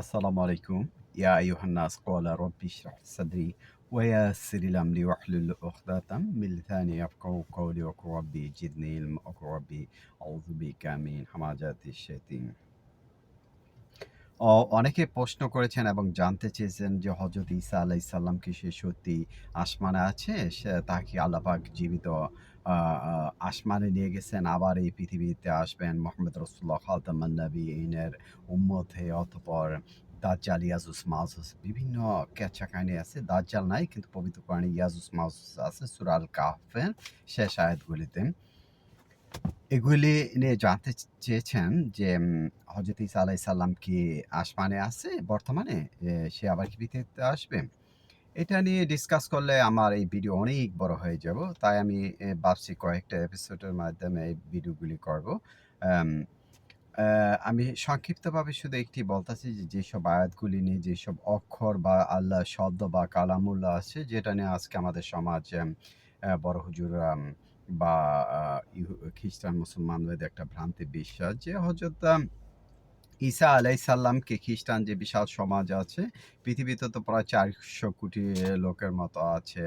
আসসালামু আলাইকুম। ইয়া ইউহান্নাস কলা রব্বি সাদরি ওয়া সিরিল আমলি ওয়াহলুল উখদাতাম মিল থানি আফকাউ কওলি ওয়া রব্বি জিদনি ইলম ওয়া রব্বি আউযু বিকা মিন হামাজাতি শাইতিন। অনেকে প্রশ্ন করেছেন এবং জানতে চেয়েছেন যে হজরত ঈসা আলাইসাল্লাম কি সে সত্যি আসমানে আছে? সে তাকে আল্লাপাক জীবিত আসমানে নিয়ে গেছেন, আবার এই পৃথিবীতে আসবেন মোহাম্মদ রসুল্লাহ খালতামান নবীনের উম্মত হয়ে অতঃপর দাজ্জাল ইয়াজুস মাউসুস, বিভিন্ন ক্যাচা কাহিনী আছে, দাজ্জাল নাই কিন্তু পবিত্র কোরআনে ইয়াজুস মাউসুস আছে সুরাল কাহফের শেষ আয়াতগুলিতে। এগুলি নিয়ে জানতে চেয়েছেন যে হজরত ইসা আলাহি সাল্লাম কি আসমানে আছে বর্তমানে? সে আবার কি পৃথিবীতে আসবে? এটা নিয়ে ডিসকাস করলে আমার এই ভিডিও অনেক বড় হয়ে যাব। তাই আমি ভাবছি কয়েকটা এপিসোডের মাধ্যমে এই ভিডিওগুলি করব। আমি সংক্ষিপ্তভাবে শুধু একটি বলতেছি যে যেসব আয়াতগুলি নিয়ে, যেসব অক্ষর বা আল্লাহ শব্দ বা কালামুল্লাহ আছে, যেটা নিয়ে আজকে আমাদের সমাজ বড় হুজুর বা খ্রিস্টান মুসলমানদের একটা ভ্রান্তি বিশ্বাস যে হজরত ঈসা আলাইসাল্লামকে খ্রিস্টান যে বিশাল সমাজ আছে, পৃথিবীতে তো প্রায় চারশো কোটি লোকের মতো আছে।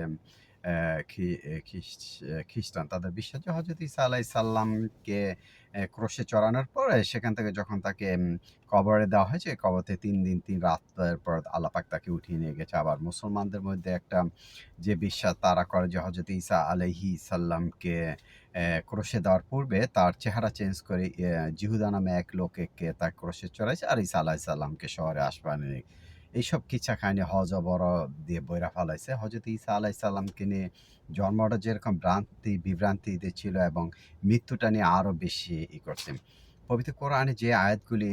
খ্রিস্টান তাদের বিশ্বাস যে হজরত ঈসা আলাইসাল্লামকে ক্রোশে চড়ানোর পরে সেখান থেকে যখন তাকে কবরে দেওয়া হয়েছে কবরতে তিন দিন, তিন রাতের পর আল্লাপাক তাকে উঠিয়ে নিয়ে গেছে। আবার মুসলমানদের মধ্যে একটা যে বিশ্বাস তারা করে যে হজরত ঈসা আলহি সাল্লামকে ক্রোশে দেওয়ার পূর্বে তার চেহারা চেঞ্জ করে জিহুদা নামে এক লোককে তার ক্রোশে চড়াইছে আর ঈসা আলাহি সাল্লামকে শহরে আসবানি এইসব কিচ্ছা কাহিনী হজ বড় দিয়ে বইরা ফেলাইছে। হজরত ঈসা আলাহি সাল্লামকে নিয়ে জন্মটা যেরকম ভ্রান্তি, বিভ্রান্তিতে ছিল এবং মৃত্যুটা নিয়ে আরও বেশি ই করছে। পবিত্র কোরআনে যে আয়াতগুলি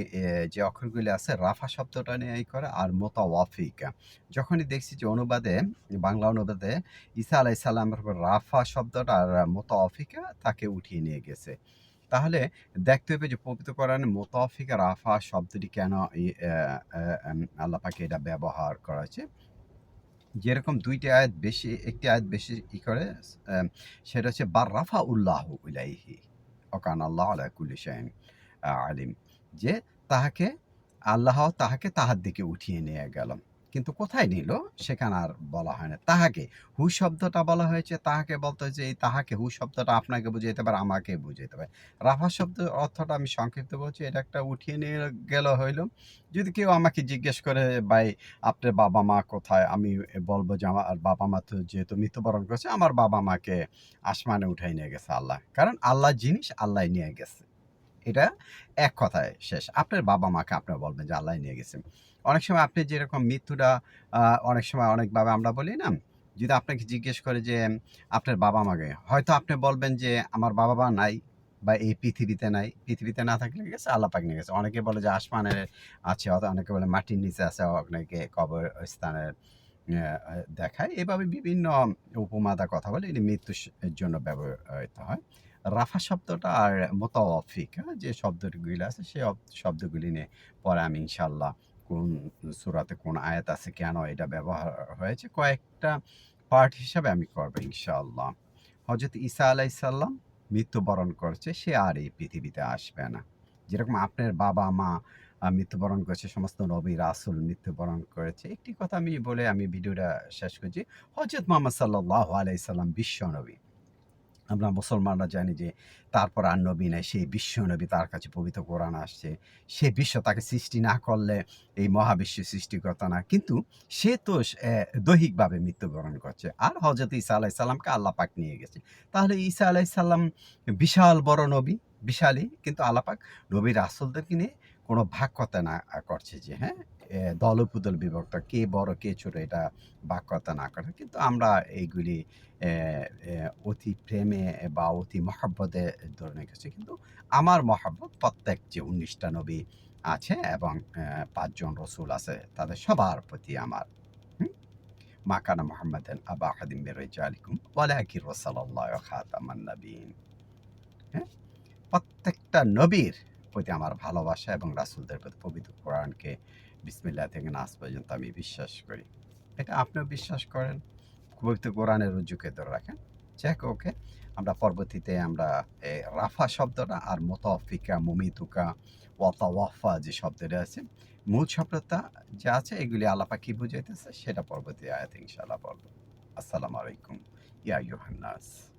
যে অক্ষরগুলি আছে, রাফা শব্দটা নিয়ে ই করে আর মোতাওয়াফিকা। যখনই দেখছি যে অনুবাদে, বাংলা অনুবাদে ঈসা আলাই সাল্লামের রাফা শব্দটা আর মোতাওয়াফিকা তাকে উঠিয়ে নিয়ে গেছে। তাহলে দেখতে হবে যে পবিত্র কোরআনে মোতাওয়াফিকা রাফা শব্দটি কেন ই- আহ, আহ, উম, আল্লাহ পাকে এটা ব্যবহার করা হয়েছে? যেরকম দুইটি আয়াত বেশি একটি আয়াত বেশি ই করে সেটা হচ্ছে বার রাফা উল্লাহ ইলাইহি অকান আল্লাহ আলা কুল্লি শাইন আলিম যে তাহাকে আল্লাহ তাহাকে তাহার দিকে উঠিয়ে নিয়ে গেল। কিন্তু কোথায় নিল? সেখানে আর বলা হয় না। তাহাকে, হু শব্দটা বলা হয়েছে, তাহাকে বলতে যে এই তাহাকে, হু শব্দটা আপনাকে বুঝাইতে পারে, আমাকে বুঝাইতে পারে। রাফা শব্দ অর্থটা আমি সংক্ষিপ্ত বলছি, এটা একটা উঠিয়ে নিয়ে গেল হইল। যদি কেউ আমাকে জিজ্ঞেস করে, ভাই, আপনার বাবা মা কোথায়? আমি বলব যে, আমার বাবা মা তো যেহেতু মৃত্যুবরণ করেছে, আমার বাবা মাকে আসমানে উঠাই নিয়ে গেছে আল্লাহ। কারণ আল্লাহ জিনিস আল্লাহ নিয়ে গেছে। এটা এক কথায় শেষ। আপনার বাবা মাকে আপনার বলবেন যে আল্লাহ নিয়ে গেছে। অনেক সময় আপনি যেরকম মৃত্যুটা অনেক সময় অনেকভাবে আমরা বলি না যদি আপনাকে জিজ্ঞেস করে যে আপনার বাবা মাকে হয়তো আপনি বলবেন যে আমার বাবা মা নাই বা এই পৃথিবীতে নাই। পৃথিবীতে না থাকলে গেছে? আল্লাহ পাক নিয়ে গেছে। অনেকে বলে যে আসমানের আছে। অনেকে বলে মাটির নিচে আছে। অনেকে কবর স্থানের দেখায়। এভাবে বিভিন্ন উপমাদা কথা বলে এটি মৃত্যুর জন্য ব্যবহৃত হয়। রাফা শব্দটা আর মোতাওয়াফিক হ্যাঁ, যে শব্দগুলি আছে সে শব্দগুলি নিয়ে পরে আমি ইনশাল্লাহ কোন সুরাতে কোন আয়াত আছে কেন এটা ব্যবহার হয়েছে, কয়েকটা পার্ট হিসাবে আমি করব ইনশাআল্লাহ। হজরত ঈসা আলাইসাল্লাম মৃত্যুবরণ করছে, সে আর এই পৃথিবীতে আসবে না। যেরকম আপনার বাবা, মা মৃত্যুবরণ করেছে, সমস্ত নবী, রাসুল মৃত্যুবরণ করেছে, একটি কথা আমি বলে আমি ভিডিওটা শেষ করছি। হজরত মোহাম্মদ সাল্লাহ আলাইসাল্লাম বিশ্ব নবী। আমরা মুসলমানরা জানি যে তারপর আর নবী নাই, সেই বিশ্ব নবী তার কাছে পবিত্র কোরআন আসছে। সে বিশ্ব তাকে সৃষ্টি না করলে এই মহাবিশ্ব সৃষ্টি করতো না। কিন্তু সে তো দৈহিকভাবে মৃত্যুবরণ করছে। আর হজরত ঈসা আলাহি সাল্লামকে আল্লাহ পাক নিয়ে গেছে। তাহলে ঈসা আলাহি সাল্লাম বিশাল বড় নবী, বিশালই, কিন্তু আল্লাহ পাক নবী রাসুলদেরকে নিয়ে কোনো ভাগ কথা না করছে যে হ্যাঁ দলপুদল বিভক্ত, কে বড়, কে ছোট, এটা কথা না করে। কিন্তু আমরা এইগুলি অতি প্রেমে বা অতি মহাব্বতে ধরে রেখেছি। কিন্তু আমার মহাব্বত প্রত্যেক যে উনিশটা নবী আছে এবং পাঁচজন রসুল আছে, তাদের সবার প্রতি আমার? মাকানা মোহাম্মদ আবা হাদিম বেরোজালিকুম ওয়ালাকি রসাল্লাহ খাতামান নবীন হ্যাঁ? প্রত্যেকটা নবীর প্রতি আমার ভালোবাসা এবং রাসুলদের প্রতি পবিত্র কোরআনকে বিসমিল্লাহ থেকে নাচ পর্যন্ত আমি বিশ্বাস করি এটা আপনিও বিশ্বাস করেন পবিত্র কোরআনের রুজুকে ধরে রাখেন যাক ওকে। আমরা পরবর্তীতে আমরা রাফা শব্দটা আর মুতাওয়াফিকা, মুমিতুকা, ওয়াতাওয়াফা যে শব্দটা আছে, মূল শব্দটা যে আছে এগুলি আল্লাহ কী বুঝাইতেছে সেটা পরবর্তী আয়াতে ইনশাআল্লাহ বলব। আসসালামু আলাইকুম। ইয়া আইয়ুহান নাস।